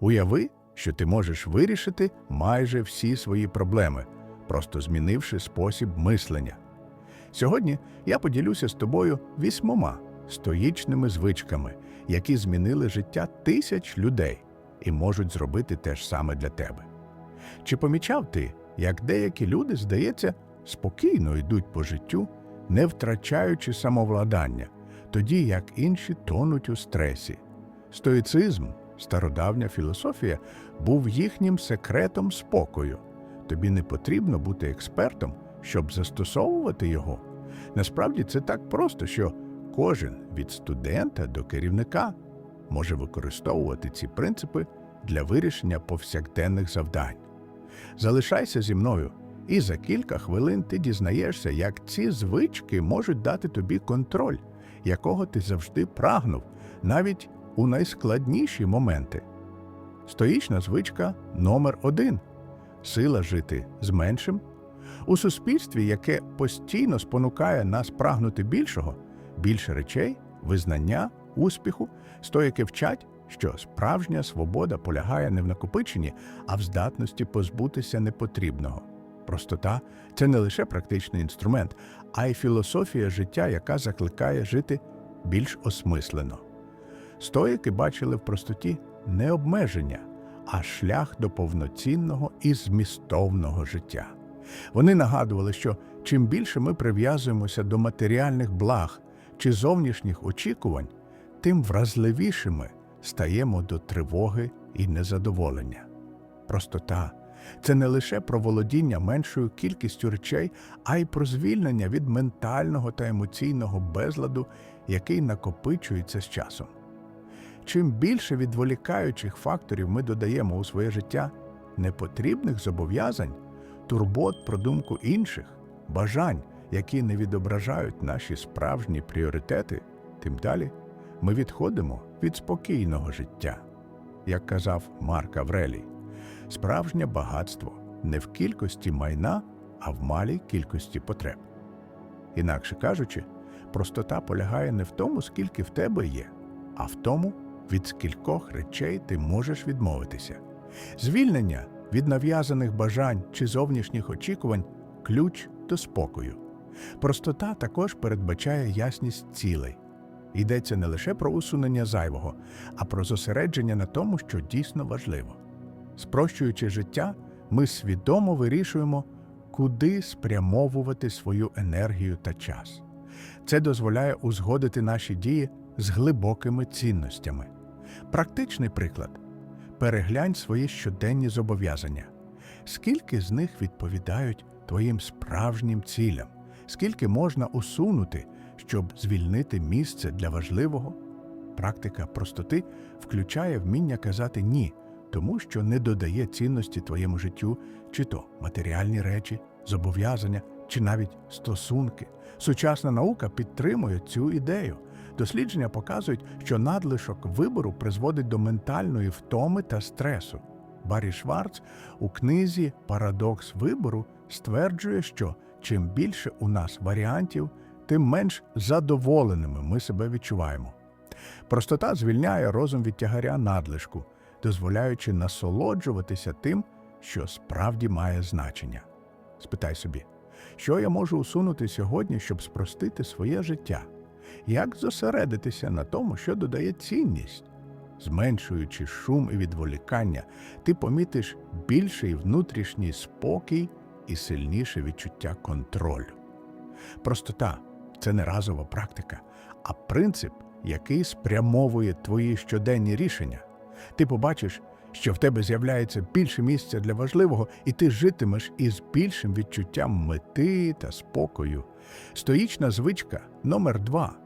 Уяви, що ти можеш вирішити майже всі свої проблеми, просто змінивши спосіб мислення. Сьогодні я поділюся з тобою вісьмома стоїчними звичками, які змінили життя тисяч людей і можуть зробити те ж саме для тебе. Чи помічав ти, як деякі люди, здається, спокійно йдуть по життю, не втрачаючи самовладання, тоді як інші тонуть у стресі? Стоїцизм, стародавня філософія, був їхнім секретом спокою. Тобі не потрібно бути експертом, щоб застосовувати його. Насправді це так просто, що кожен від студента до керівника може використовувати ці принципи для вирішення повсякденних завдань. Залишайся зі мною, і за кілька хвилин ти дізнаєшся, як ці звички можуть дати тобі контроль, якого ти завжди прагнув, навіть у найскладніші моменти. Стоїчна звичка номер один сила жити з меншим. У суспільстві, яке постійно спонукає нас прагнути більшого, більше речей, визнання, успіху, стояки вчать, що справжня свобода полягає не в накопиченні, а в здатності позбутися непотрібного. Простота це не лише практичний інструмент, а й філософія життя, яка закликає жити більш осмислено. Стоїки бачили в простоті не обмеження, а шлях до повноцінного і змістовного життя. Вони нагадували, що чим більше ми прив'язуємося до матеріальних благ чи зовнішніх очікувань, тим вразливішими стаємо до тривоги і незадоволення. Простота це не лише про володіння меншою кількістю речей, а й про звільнення від ментального та емоційного безладу, який накопичується з часом. Чим більше відволікаючих факторів ми додаємо у своє життя непотрібних зобов'язань, турбот про думку інших, бажань, які не відображають наші справжні пріоритети, тим далі ми відходимо від спокійного життя. Як казав Марк Аврелій, справжнє багатство не в кількості майна, а в малій кількості потреб. Інакше кажучи, простота полягає не в тому, скільки в тебе є, а в тому, від скількох речей ти можеш відмовитися. Звільнення від нав'язаних бажань чи зовнішніх очікувань ключ до спокою. Простота також передбачає ясність цілей. Йдеться не лише про усунення зайвого, а про зосередження на тому, що дійсно важливо. Спрощуючи життя, ми свідомо вирішуємо, куди спрямовувати свою енергію та час. Це дозволяє узгодити наші дії з глибокими цінностями. Практичний приклад переглянь свої щоденні зобов'язання. Скільки з них відповідають твоїм справжнім цілям, скільки можна усунути, щоб звільнити місце для важливого? Практика простоти включає вміння казати ні, тому що не додає цінності твоєму життю, чи то матеріальні речі, зобов'язання, чи навіть стосунки. Сучасна наука підтримує цю ідею. Дослідження показують, що надлишок вибору призводить до ментальної втоми та стресу. Баррі Шварц у книзі Парадокс вибору стверджує, що чим більше у нас варіантів, тим менш задоволеними ми себе відчуваємо. Простота звільняє розум від тягаря надлишку, дозволяючи насолоджуватися тим, що справді має значення. Спитай собі, що я можу усунути сьогодні, щоб спростити своє життя? Як зосередитися на тому, що додає цінність? Зменшуючи шум і відволікання, ти помітиш більший внутрішній спокій і сильніше відчуття контролю. Простота це не разова практика, а принцип, який спрямовує твої щоденні рішення. Ти побачиш, що в тебе з'являється більше місця для важливого, і ти житимеш із більшим відчуттям мети та спокою. Стоїчна звичка номер два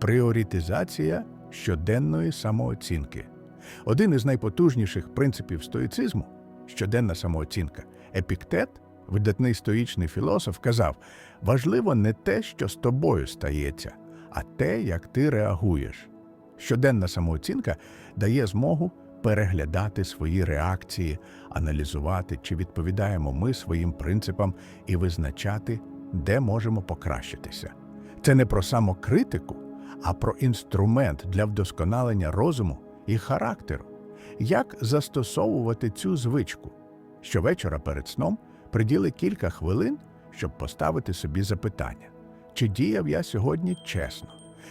пріоритизація щоденної самооцінки. Один із найпотужніших принципів стоїцизму щоденна самооцінка. Епіктет, видатний стоїчний філософ, казав: важливо не те, що з тобою стається, а те, як ти реагуєш. Щоденна самооцінка дає змогу переглядати свої реакції, аналізувати, чи відповідаємо ми своїм принципам і визначати, де можемо покращитися. Це не про самокритику, а про інструмент для вдосконалення розуму і характеру. Як застосовувати цю звичку? Щовечора перед сном приділи кілька хвилин, щоб поставити собі запитання: чи діяв я сьогодні чесно,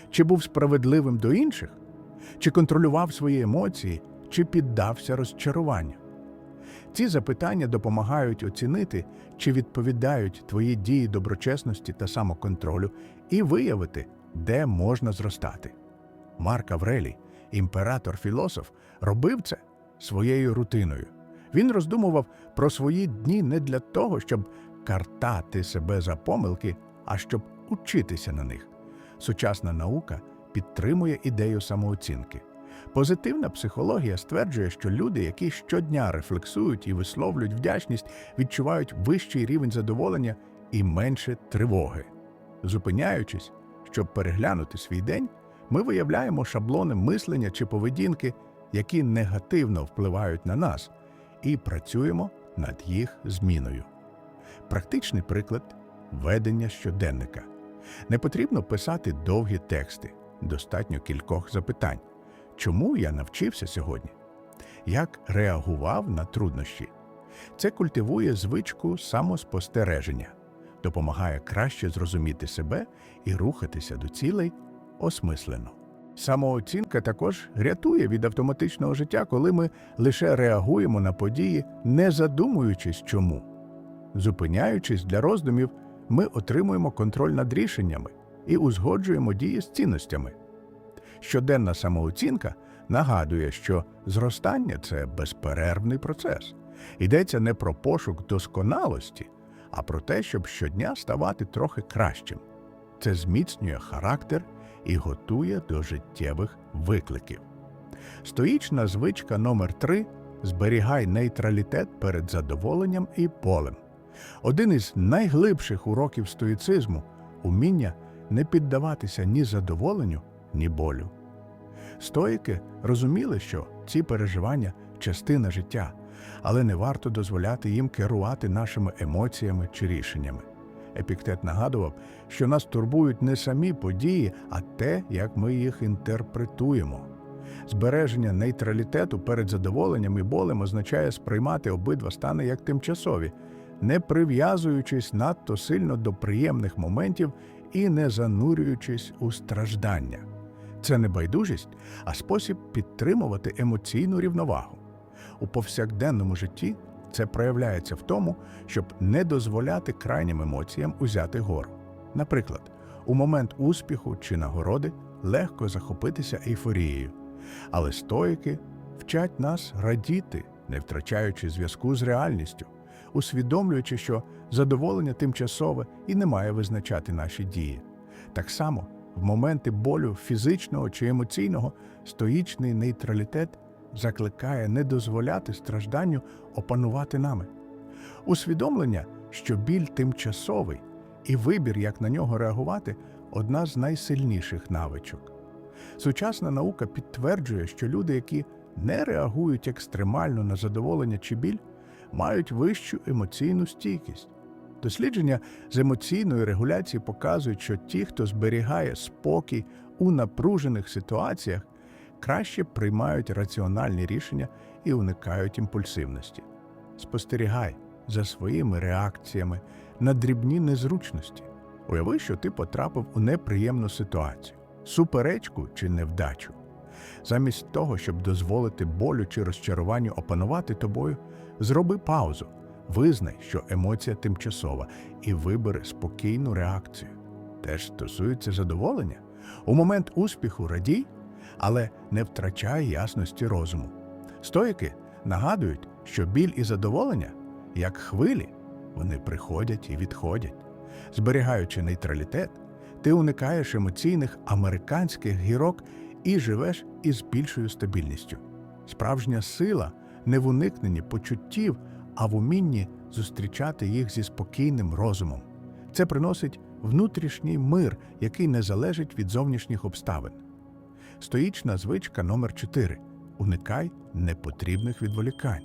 чи був справедливим до інших, чи контролював свої емоції, чи піддався розчаруванню. Ці запитання допомагають оцінити, чи відповідають твої дії доброчесності та самоконтролю, і виявити, де можна зростати. Марк Аврелій, імператор-філософ, робив це своєю рутиною. Він роздумував про свої дні не для того, щоб картати себе за помилки, а щоб учитися на них. Сучасна наука підтримує ідею самооцінки. Позитивна психологія стверджує, що люди, які щодня рефлексують і висловлюють вдячність, відчувають вищий рівень задоволення і менше тривоги. Зупиняючись, щоб переглянути свій день, ми виявляємо шаблони мислення чи поведінки, які негативно впливають на нас, і працюємо над їх зміною. Практичний приклад ведення щоденника. Не потрібно писати довгі тексти, достатньо кількох запитань. Чому я навчився сьогодні? Як реагував на труднощі? Це культивує звичку самоспостереження, допомагає краще зрозуміти себе і рухатися до цілей осмислено. Самооцінка також рятує від автоматичного життя, коли ми лише реагуємо на події, не задумуючись чому. Зупиняючись для роздумів, ми отримуємо контроль над рішеннями і узгоджуємо дії з цінностями. Щоденна самооцінка нагадує, що зростання це безперервний процес. Йдеться не про пошук досконалості, а про те, щоб щодня ставати трохи кращим. Це зміцнює характер і готує до життєвих викликів. Стоїчна звичка номер 3 зберігай нейтралітет перед задоволенням і полем. Один із найглибших уроків стоїцизму уміння не піддаватися ні задоволенню, ні болю. Стоїки розуміли, що ці переживання частина життя, але не варто дозволяти їм керувати нашими емоціями чи рішеннями. Епіктет нагадував, що нас турбують не самі події, а те, як ми їх інтерпретуємо. Збереження нейтралітету перед задоволенням і болем означає сприймати обидва стани як тимчасові, не прив'язуючись надто сильно до приємних моментів і не занурюючись у страждання. Це не байдужість, а спосіб підтримувати емоційну рівновагу. У повсякденному житті це проявляється в тому, щоб не дозволяти крайнім емоціям узяти гору. Наприклад, у момент успіху чи нагороди легко захопитися ейфорією, але стоїки вчать нас радіти, не втрачаючи зв'язку з реальністю, усвідомлюючи, що задоволення тимчасове і не має визначати наші дії. Так само в моменти болю фізичного чи емоційного стоїчний нейтралітет закликає не дозволяти стражданню опанувати нами. Усвідомлення, що біль тимчасовий і вибір, як на нього реагувати, одна з найсильніших навичок. Сучасна наука підтверджує, що люди, які не реагують екстремально на задоволення чи біль, мають вищу емоційну стійкість. Дослідження з емоційної регуляції показують, що ті, хто зберігає спокій у напружених ситуаціях, краще приймають раціональні рішення і уникають імпульсивності. Спостерігай за своїми реакціями на дрібні незручності. Уяви, що ти потрапив у неприємну ситуацію, суперечку чи невдачу. Замість того, щоб дозволити болю чи розчаруванню опанувати тобою, зроби паузу. Визнай, що емоція тимчасова, і вибери спокійну реакцію. Теж стосується задоволення. У момент успіху радій, але не втрачай ясності розуму. Стоїки нагадують, що біль і задоволення, як хвилі, вони приходять і відходять. Зберігаючи нейтралітет, ти уникаєш емоційних американських гірок і живеш із більшою стабільністю. Справжня сила не в уникненні почуттів, а в умінні зустрічати їх зі спокійним розумом. Це приносить внутрішній мир, який не залежить від зовнішніх обставин. Стоїчна звичка номер 4 уникай непотрібних відволікань.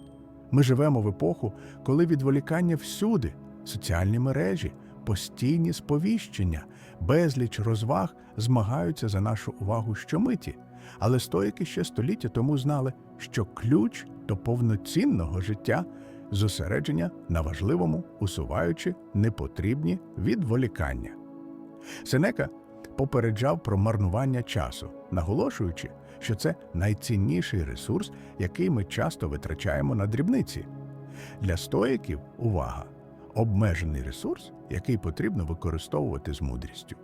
Ми живемо в епоху, коли відволікання всюди, соціальні мережі, постійні сповіщення, безліч розваг змагаються за нашу увагу щомиті. Але стоїки ще століття тому знали, що ключ до повноцінного життя зосередження на важливому, усуваючи непотрібні відволікання. Сенека попереджав про марнування часу, наголошуючи, що це найцінніший ресурс, який ми часто витрачаємо на дрібниці. Для стоїків увага обмежений ресурс, який потрібно використовувати з мудрістю.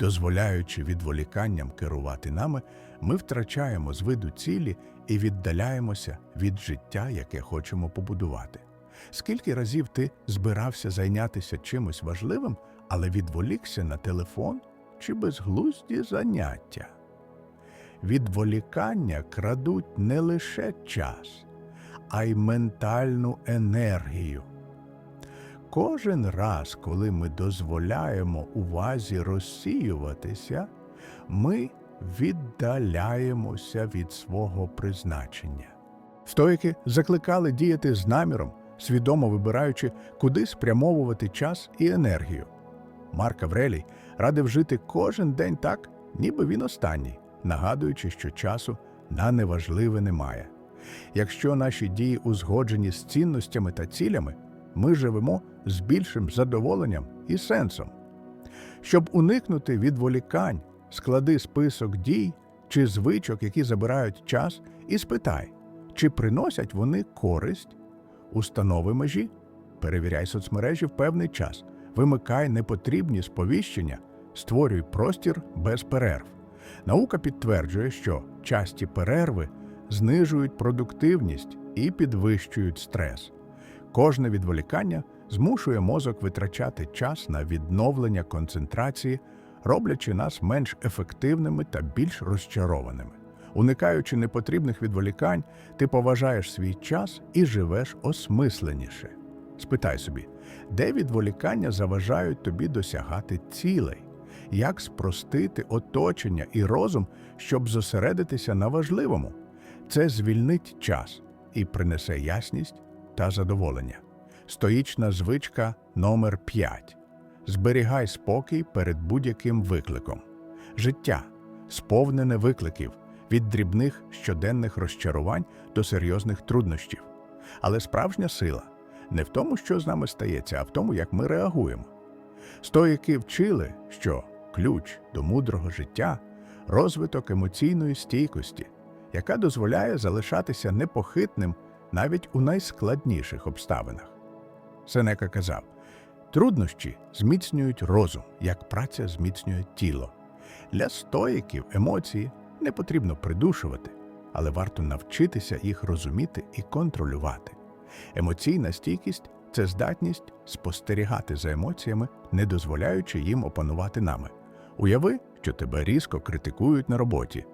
Дозволяючи відволіканням керувати нами, ми втрачаємо з виду цілі і віддаляємося від життя, яке хочемо побудувати. Скільки разів ти збирався зайнятися чимось важливим, але відволікся на телефон чи безглузді заняття? Відволікання крадуть не лише час, а й ментальну енергію. Кожен раз, коли ми дозволяємо увазі розсіюватися, ми віддаляємося від свого призначення. Стоїки закликали діяти з наміром, свідомо вибираючи, куди спрямовувати час і енергію. Марк Аврелій радив жити кожен день так, ніби він останній, нагадуючи, що часу на неважливе немає. Якщо наші дії узгоджені з цінностями та цілями, ми живемо з більшим задоволенням і сенсом. Щоб уникнути відволікань, склади список дій чи звичок, які забирають час, і спитай, чи приносять вони користь, установи межі, перевіряй соцмережі в певний час, вимикай непотрібні сповіщення, створюй простір без перерв. Наука підтверджує, що часті перерви знижують продуктивність і підвищують стрес. Кожне відволікання змушує мозок витрачати час на відновлення концентрації, роблячи нас менш ефективними та більш розчарованими. Уникаючи непотрібних відволікань, ти поважаєш свій час і живеш осмисленіше. Спитай собі, де відволікання заважають тобі досягати цілей, як спростити оточення і розум, щоб зосередитися на важливому. Це звільнить час і принесе ясність та задоволення. Стоїчна звичка номер 5. Зберігай спокій перед будь-яким викликом. Життя сповнене викликів від дрібних щоденних розчарувань до серйозних труднощів. Але справжня сила не в тому, що з нами стається, а в тому, як ми реагуємо. Стоїки вчили, що ключ до мудрого життя розвиток емоційної стійкості, яка дозволяє залишатися непохитним навіть у найскладніших обставинах. Сенека казав: труднощі зміцнюють розум, як праця зміцнює тіло. Для стоїків емоції не потрібно придушувати, але варто навчитися їх розуміти і контролювати. Емоційна стійкість це здатність спостерігати за емоціями, не дозволяючи їм опанувати нами. Уяви, що тебе різко критикують на роботі.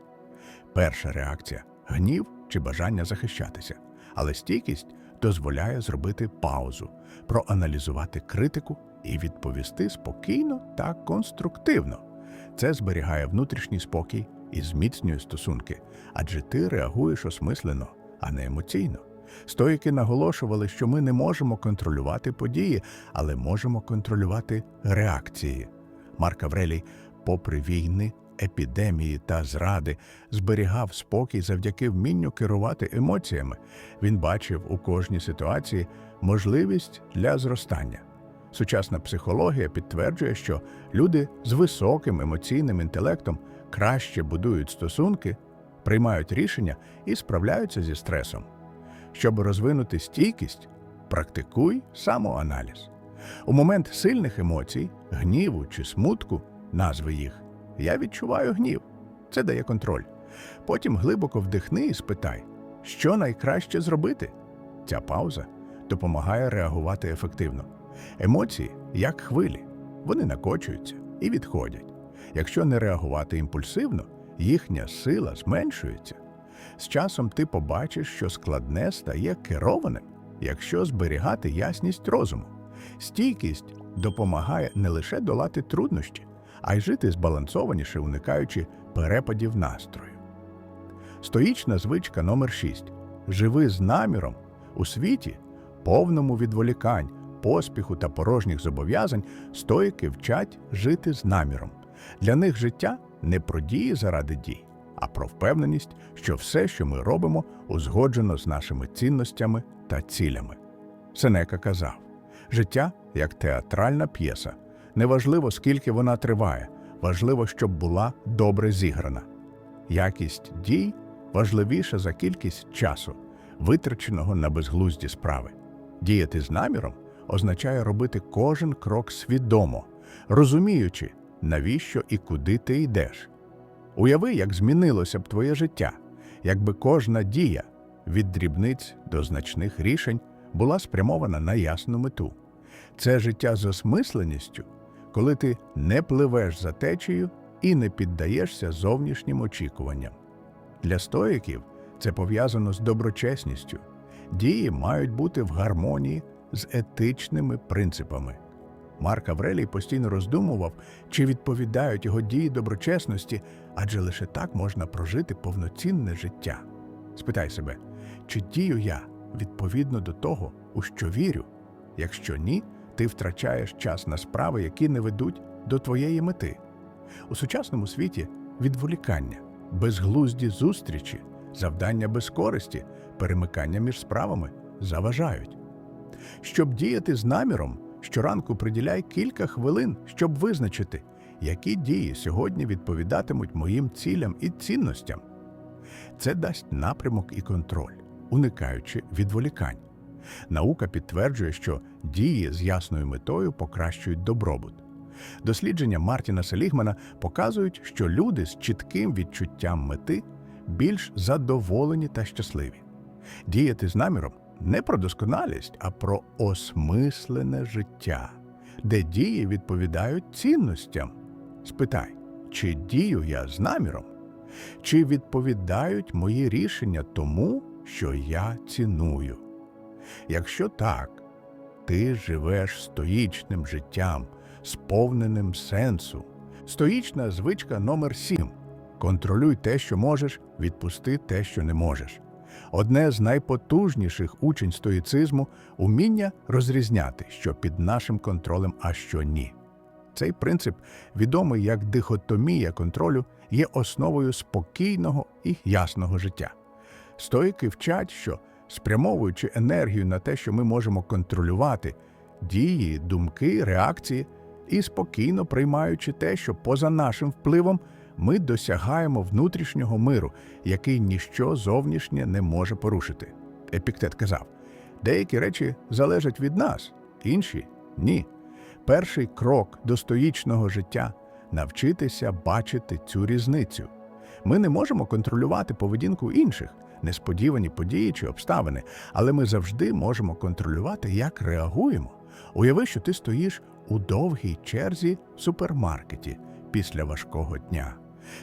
Перша реакція гнів чи бажання захищатися, але стійкість дозволяє зробити паузу, проаналізувати критику і відповісти спокійно та конструктивно. Це зберігає внутрішній спокій і зміцнює стосунки, адже ти реагуєш осмислено, а не емоційно. Стоїки наголошували, що ми не можемо контролювати події, але можемо контролювати реакції. Марк Аврелій, попри війни, епідемії та зради, зберігав спокій завдяки вмінню керувати емоціями. Він бачив у кожній ситуації можливість для зростання. Сучасна психологія підтверджує, що люди з високим емоційним інтелектом краще будують стосунки, приймають рішення і справляються зі стресом. Щоб розвинути стійкість, практикуй самоаналіз. У момент сильних емоцій, гніву чи смутку, назви їх, я відчуваю гнів. Це дає контроль. Потім глибоко вдихни і спитай, що найкраще зробити. Ця пауза допомагає реагувати ефективно. Емоції, як хвилі, вони накочуються і відходять. Якщо не реагувати імпульсивно, їхня сила зменшується. З часом ти побачиш, що складне стає керованим, якщо зберігати ясність розуму. Стійкість допомагає не лише долати труднощі, а й жити збалансованіше, уникаючи перепадів настрою. Стоїчна звичка номер 6 живи з наміром у світі, повному відволікань, поспіху та порожніх зобов'язань, стоїки вчать жити з наміром. Для них життя не про дії заради дій, а про впевненість, що все, що ми робимо, узгоджено з нашими цінностями та цілями. Сенека казав: життя як театральна п'єса. Неважливо, скільки вона триває, важливо, щоб була добре зіграна. Якість дій важливіша за кількість часу, витраченого на безглузді справи. Діяти з наміром означає робити кожен крок свідомо, розуміючи, навіщо і куди ти йдеш. Уяви, як змінилося б твоє життя, якби кожна дія від дрібниць до значних рішень була спрямована на ясну мету. Це життя з осмисленістю, коли ти не пливеш за течією і не піддаєшся зовнішнім очікуванням. Для стоїків це пов'язано з доброчесністю. Дії мають бути в гармонії з етичними принципами. Марк Аврелій постійно роздумував, чи відповідають його дії доброчесності, адже лише так можна прожити повноцінне життя. Спитай себе, чи дію я відповідно до того, у що вірю? Якщо ні, ти втрачаєш час на справи, які не ведуть до твоєї мети. У сучасному світі відволікання, безглузді зустрічі, завдання без користі, перемикання між справами заважають. Щоб діяти з наміром, щоранку приділяй кілька хвилин, щоб визначити, які дії сьогодні відповідатимуть моїм цілям і цінностям. Це дасть напрямок і контроль, уникаючи відволікань. Наука підтверджує, що дії з ясною метою покращують добробут. Дослідження Мартіна Селігмана показують, що люди з чітким відчуттям мети більш задоволені та щасливі. Діяти з наміром не про досконалість, а про осмислене життя, де дії відповідають цінностям. Спитай, чи дію я з наміром? Чи відповідають мої рішення тому, що я ціную? Якщо так, ти живеш стоїчним життям, сповненим сенсу. Стоїчна звичка номер 7. Контролюй те, що можеш, відпусти те, що не можеш. Одне з найпотужніших учень стоїцизму уміння розрізняти, що під нашим контролем, а що ні. Цей принцип, відомий як дихотомія контролю, є основою спокійного і ясного життя. Стоїки вчать, що спрямовуючи енергію на те, що ми можемо контролювати, дії, думки, реакції, і спокійно приймаючи те, що поза нашим впливом ми досягаємо внутрішнього миру, який ніщо зовнішнє не може порушити. Епіктет казав: деякі речі залежать від нас, інші ні. Перший крок до стоїчного життя навчитися бачити цю різницю. Ми не можемо контролювати поведінку інших, несподівані події чи обставини, але ми завжди можемо контролювати, як реагуємо. Уяви, що ти стоїш у довгій черзі в супермаркеті після важкого дня.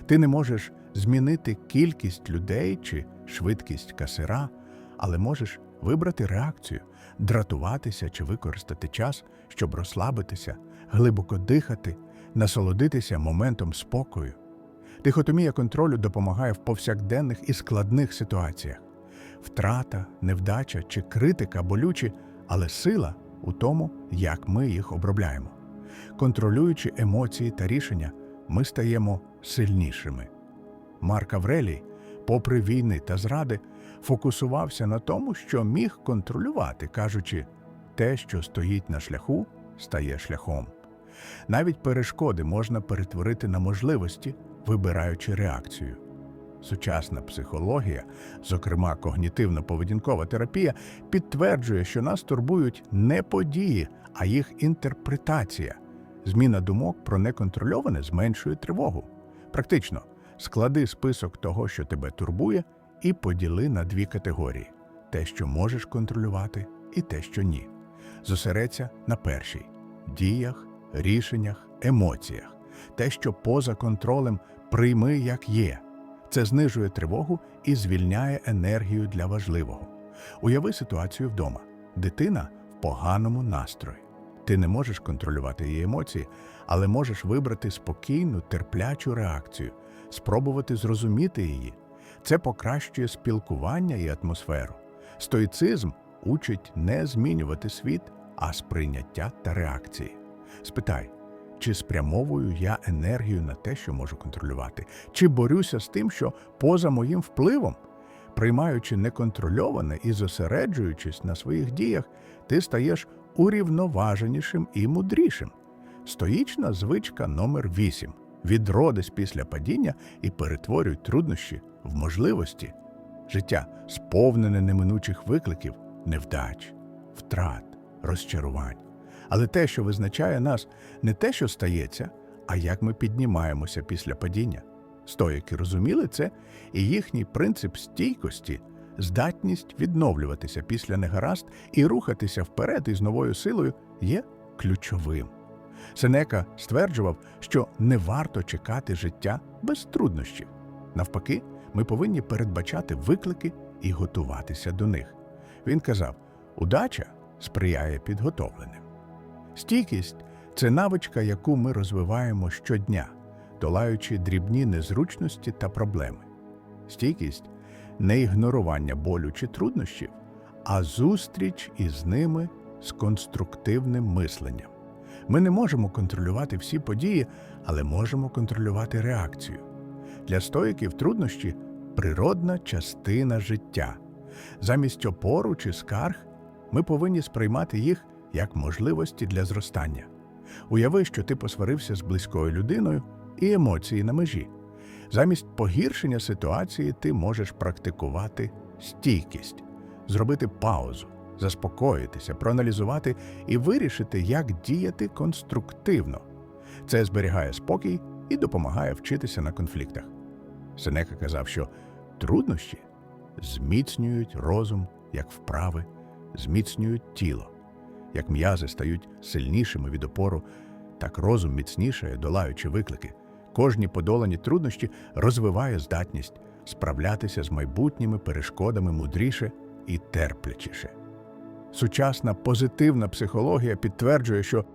Ти не можеш змінити кількість людей чи швидкість касира, але можеш вибрати реакцію, дратуватися чи використати час, щоб розслабитися, глибоко дихати, насолодитися моментом спокою. Дихотомія контролю допомагає в повсякденних і складних ситуаціях. Втрата, невдача чи критика болючі, але сила у тому, як ми їх обробляємо. Контролюючи емоції та рішення, ми стаємо сильнішими. Марк Аврелій, попри війни та зради, фокусувався на тому, що міг контролювати, кажучи, те, що стоїть на шляху, стає шляхом. Навіть перешкоди можна перетворити на можливості, вибираючи реакцію. Сучасна психологія, зокрема когнітивно-поведінкова терапія, підтверджує, що нас турбують не події, а їх інтерпретація. Зміна думок про неконтрольоване зменшує тривогу. Практично склади список того, що тебе турбує, і поділи на дві категорії: те, що можеш контролювати, і те, що ні. Зосередься на першій діях, рішеннях, емоціях. Те, що поза контролем, прийми як є. Це знижує тривогу і звільняє енергію для важливого. Уяви ситуацію вдома. Дитина в поганому настрої. Ти не можеш контролювати її емоції, але можеш вибрати спокійну, терплячу реакцію, спробувати зрозуміти її. Це покращує спілкування і атмосферу. Стоїцизм учить не змінювати світ, а сприйняття та реакції. Спитай, Чи спрямовую я енергію на те, що можу контролювати? Чи борюся з тим, що поза моїм впливом? Приймаючи неконтрольоване і зосереджуючись на своїх діях, ти стаєш урівноваженішим і мудрішим. Стоїчна звичка номер 8. Відродись після падіння і перетворюй труднощі в можливості. Життя сповнене неминучих викликів, невдач, втрат, розчарувань. Але те, що визначає нас, не те, що стається, а як ми піднімаємося після падіння. Стоїки розуміли це, і їхній принцип стійкості, здатність відновлюватися після негаразд і рухатися вперед із новою силою є ключовим. Сенека стверджував, що не варто чекати життя без труднощів. Навпаки, ми повинні передбачати виклики і готуватися до них. Він казав: удача сприяє підготовленим. Стійкість це навичка, яку ми розвиваємо щодня, долаючи дрібні незручності та проблеми. Стійкість не ігнорування болю чи труднощів, а зустріч із ними з конструктивним мисленням. Ми не можемо контролювати всі події, але можемо контролювати реакцію. Для стоїків труднощі природна частина життя. Замість опору чи скарг ми повинні сприймати їх як можливості для зростання. Уяви, що ти посварився з близькою людиною і емоції на межі. Замість погіршення ситуації ти можеш практикувати стійкість, зробити паузу, заспокоїтися, проаналізувати і вирішити, як діяти конструктивно. Це зберігає спокій і допомагає вчитися на конфліктах. Сенека казав, що труднощі зміцнюють розум як вправи, зміцнюють тіло. Як м'язи стають сильнішими від опору, так розум міцнішає, долаючи виклики. Кожні подолані труднощі розвиває здатність справлятися з майбутніми перешкодами мудріше і терплячіше. Сучасна позитивна психологія підтверджує, що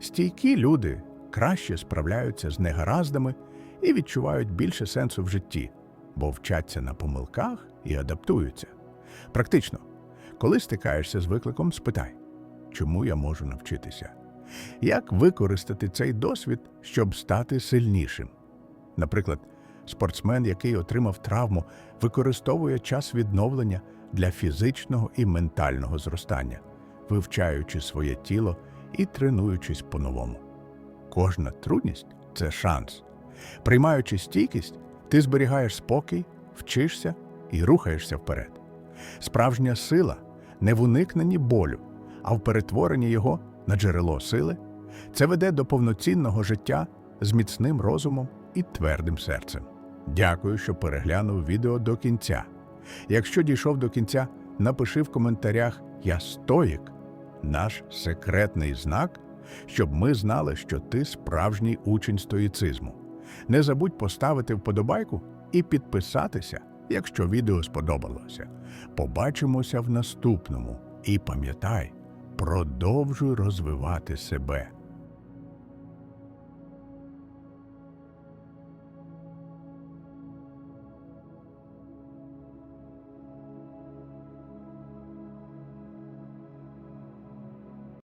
стійкі люди краще справляються з негараздами і відчувають більше сенсу в житті, бо вчаться на помилках і адаптуються. Практично, коли стикаєшся з викликом, спитай, чому я можу навчитися? Як використати цей досвід, щоб стати сильнішим? Наприклад, спортсмен, який отримав травму, використовує час відновлення для фізичного і ментального зростання, вивчаючи своє тіло і тренуючись по-новому. Кожна трудність це шанс. Приймаючи стійкість, ти зберігаєш спокій, вчишся і рухаєшся вперед. Справжня сила не в уникненні болю, а в перетворенні його на джерело сили. Це веде до повноцінного життя з міцним розумом і твердим серцем. Дякую, що переглянув відео до кінця. Якщо дійшов до кінця, напиши в коментарях Я стоїк, наш секретний знак, щоб ми знали, що ти справжній учень стоїцизму. Не забудь поставити вподобайку і підписатися, якщо відео сподобалося. Побачимося в наступному. І пам'ятай, продовжуй розвивати себе.